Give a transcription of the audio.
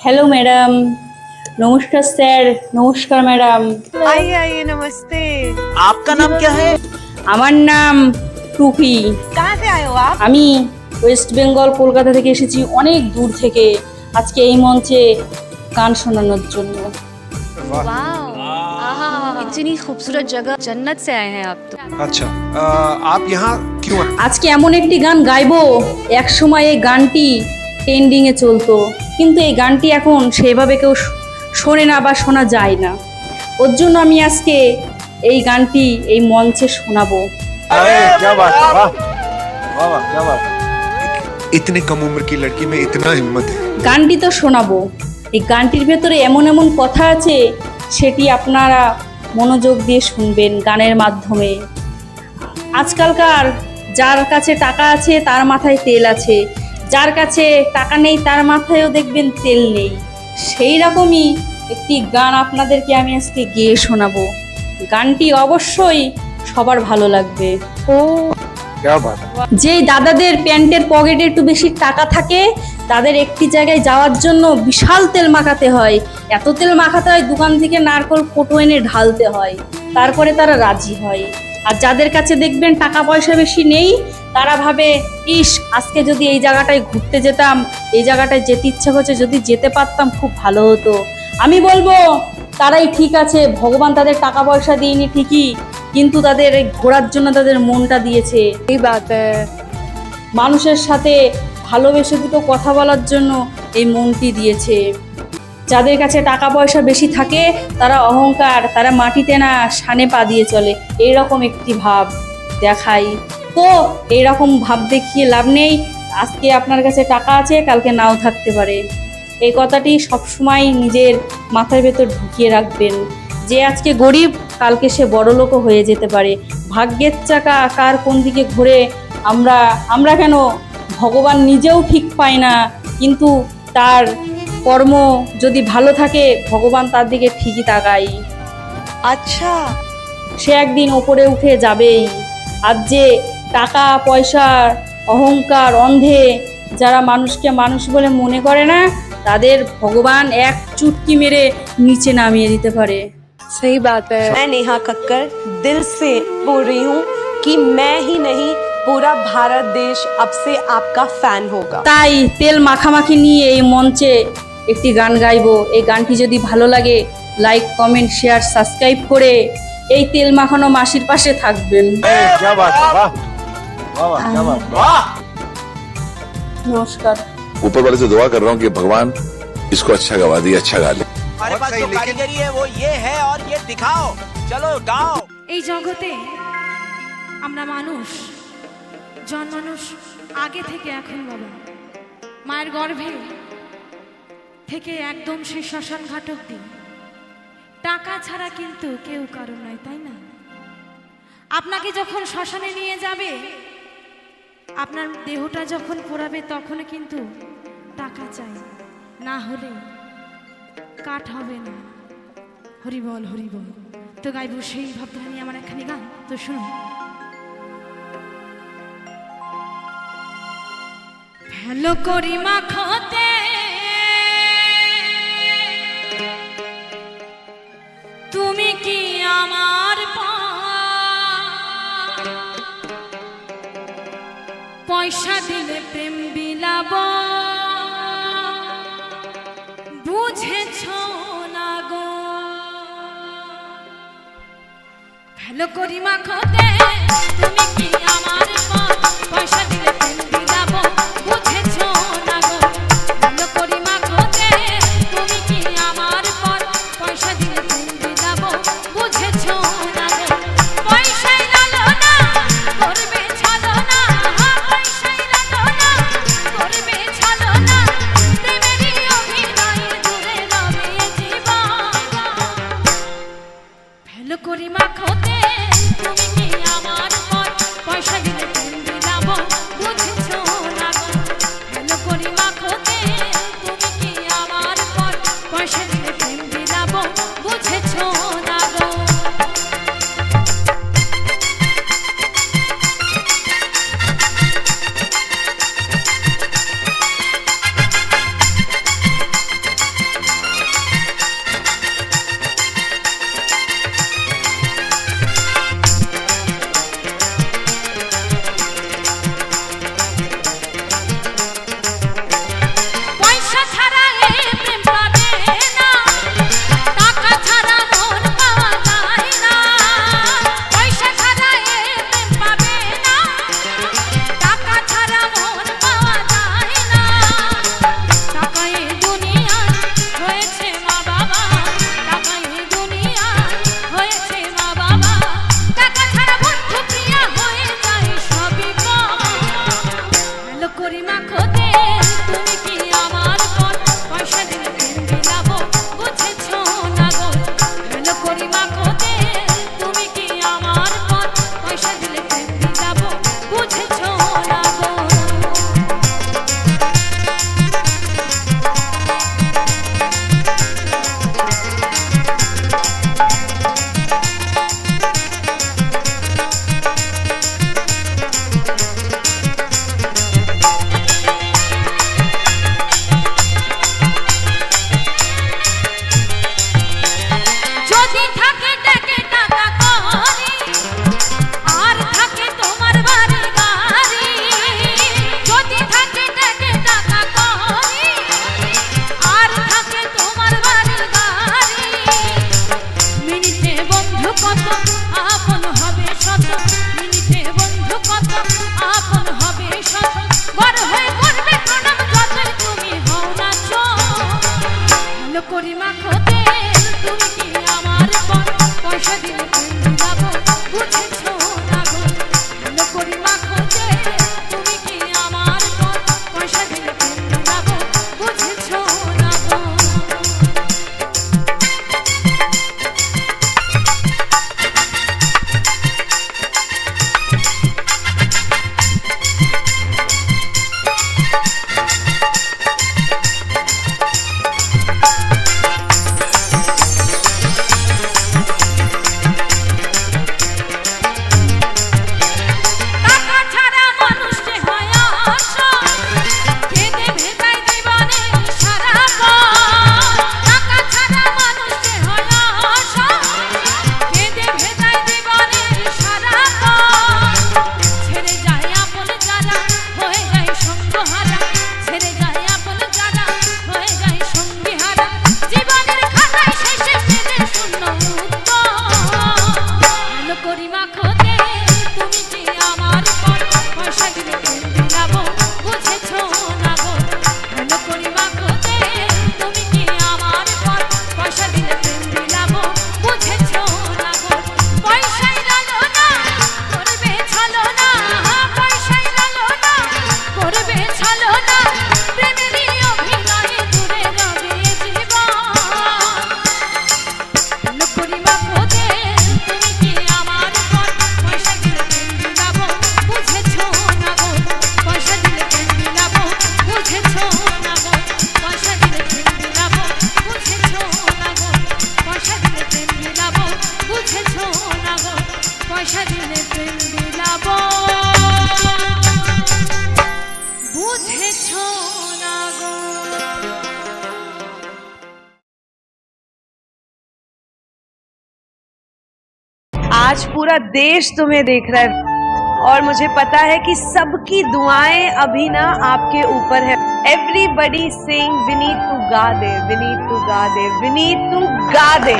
Hello madam নমস্কার sir নমস্কার madam आइए आइए नमस्ते आपका नाम क्या है আমার নাম টুপি कहाँ से आए हो आप আমি ওয়েস্ট বেঙ্গল কলকাতা থেকে এসেছি অনেক দূর থেকে আজকে এই মঞ্চে গান শোনানোর জন্য इतनी खूबसूरत जगह जन्नत से आए हैं आप तो अच्छा अ, आप यहाँ क्यों आए আজকে এমন একটি গান গাইবো এক সময় এই গানটি ট্রেন্ডিংয়ে চলতো কিন্তু এই গানটি এখন সেভাবে কেউ শোনে না বা শোনা যায় না। ওর জন্য আমি আজকে এই গানটি এই মঞ্চে শোনাবো। গানটি তো শোনাবো। এই গানটির ভেতরে এমন এমন কথা আছে সেটি আপনারা মনোযোগ দিয়ে শুনবেন গানের মাধ্যমে। আজকালকার যার কাছে টাকা আছে তার মাথায় তেল আছে। যার কাছে টাকা নেই তার মাথায়ও দেখবেন তেল নেই। সেই রকমই একটি গান আপনাদেরকে আমি আজকে গেয়ে শোনাবো। গানটি অবশ্যই সবার ভালো লাগবে। ও। যে দাদাদের প্যান্টের পকেটে একটু বেশি টাকা থাকে তাদের একটি জায়গায় যাওয়ার জন্য বিশাল তেল মাখাতে হয়। এত তেল মাখাতে হয় দোকান থেকে নারকল কোটো এনে ঢালতে হয়। তারপরে তারা রাজি হয়। আর যাদের কাছে দেখবেন টাকা পয়সা বেশি নেই তারা ভাবে ইস আজকে যদি এই জায়গাটায় ঘুরতে যেতাম এই জায়গাটায় যেতে ইচ্ছে হচ্ছে যদি যেতে পারতাম খুব ভালো হতো। আমি বলব তারাই ঠিক আছে ভগবান তাদের টাকা পয়সা দিইনি ঠিকই কিন্তু তাদের ঘোরার জন্য তাদের মনটা দিয়েছে। এই বাত মানুষের সাথে ভালোবেসে দুটো কথা বলার জন্য এই মনটি দিয়েছে। যাদের কাছে টাকা পয়সা বেশি থাকে, তারা অহংকার, তারা মাটিতে না সানে পা দিয়ে চলে। এইরকম একটি ভাব দেখাই। তো এইরকম ভাব দেখিয়ে লাভ নেই। আজকে আপনার কাছে টাকা আছে, কালকে নাও থাকতে পারে। এই কথাটি সবসময় নিজের মাথার ভেতর ঢুকিয়ে রাখবেন। যে আজকে গরিব, কালকে সে বড়লোকও হয়ে যেতে পারে। ভাগ্যের চাকা কার কোন দিকে ঘুরে, আমরা আমরা কেন? ভগবান নিজেও ঠিক পায় না। কিন্তু তার কর্ম যদি ভালো থাকে ভগবান তার দিকে ঠিকই তাকায় अच्छा সে একদিন ওপরে উঠে যাবেই আর যে টাকা পয়সা অহংকার অন্ধে যারা মানুষকে মানুষ বলে মনে করে না তাদের ভগবান এক চুটকি মেরে নিচে নামিয়ে দিতে পারে सही बात है मैं नेहा कक्कर दिल से बोल रही हूँ कि मैं ही नहीं पूरा भारत देश अब से आपका फैन होगा তাই তেল মাখামাখি নিয়ে এই মঞ্চে একটি গান গাইবো এই গানটি যদি ভালো লাগে লাইক কমেন্ট শেয়ার সাবস্ক্রাইব করে এই তেল মাখানো মাসির পাশে থাকবেন क्या बात है वाह वाह वाह क्या बात है নমস্কার ऊपर वाले से दुआ कर रहा हूँ कि भगवान इसको अच्छा गवा दिए अच्छा गा ले हमारे बहुत पास सही, जो लेकिन- कारीगरी है वो ये है और ये दिखाओ चलो गाओ এই জগতে আমরা মানুষ জন্মানুষ আগে থেকে এখন বাবা মায়ের গর্ভে থেকে একদম সেই শ্মশান ঘাট অব্দি টাকা ছাড়া কিন্তু কেউ কারণ নয়, তাই না? আপনাকে যখন শ্মশানে নিয়ে যাবে, আপনার দেহটা যখন পোড়াবে, তখন কিন্তু টাকা চাই। না হলে কাঠ হবে না। হরিবল হরিবল তো গাইব সেই ভাবনা নিয়ে আমার একখানি গান। তো শুনুন। হ্যালো করি মাখতে পয়সা দিলে প্রেম বিলাব। বুঝেছ না গো? ভালো করি মাখতে তুমি কি আমার পয়সা দিলে করি মাখতে তুমি কি আমার পয়সা দিলে বুঝেছি? आज पूरा देश तुम्हें देख रहा है। और मुझे पता है कि सबकी दुआएँ अभी ना आपके ऊपर है। एवरीबडी सिंग विनीत टू गा दे विनीत टू गा दे विनीत टू गा दे